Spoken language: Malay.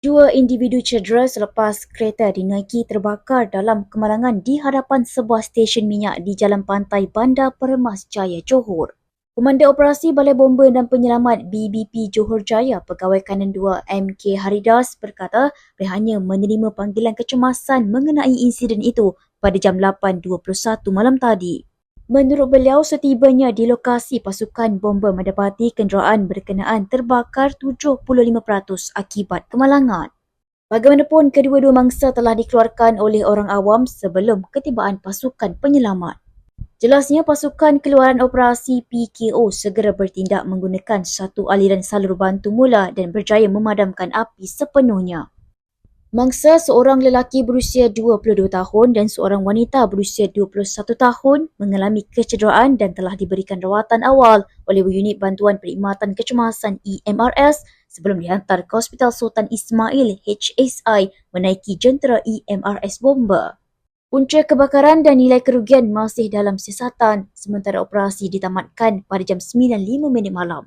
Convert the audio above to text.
Dua individu cedera selepas kereta dinaiki terbakar dalam kemalangan di hadapan sebuah stesen minyak di Jalan Pantai Bandar Permas Jaya, Johor. Komandan Operasi Balai Bomba dan Penyelamat BBP Johor Jaya, Pegawai Kanan 2 MK Haridas berkata hanya menerima panggilan kecemasan mengenai insiden itu pada jam 8.21 malam tadi. Menurut beliau, setibanya di lokasi, pasukan bomba mendapati kenderaan berkenaan terbakar 75% akibat kemalangan. Bagaimanapun, kedua-dua mangsa telah dikeluarkan oleh orang awam sebelum ketibaan pasukan penyelamat. Jelasnya, pasukan keluaran operasi PKO segera bertindak menggunakan satu aliran salur bantu mula dan berjaya memadamkan api sepenuhnya. Mangsa seorang lelaki berusia 22 tahun dan seorang wanita berusia 21 tahun mengalami kecederaan dan telah diberikan rawatan awal oleh unit bantuan perkhidmatan kecemasan EMRS sebelum dihantar ke Hospital Sultan Ismail HSI menaiki jentera EMRS bomba. Punca kebakaran dan nilai kerugian masih dalam siasatan sementara operasi ditamatkan pada jam 9.05 malam.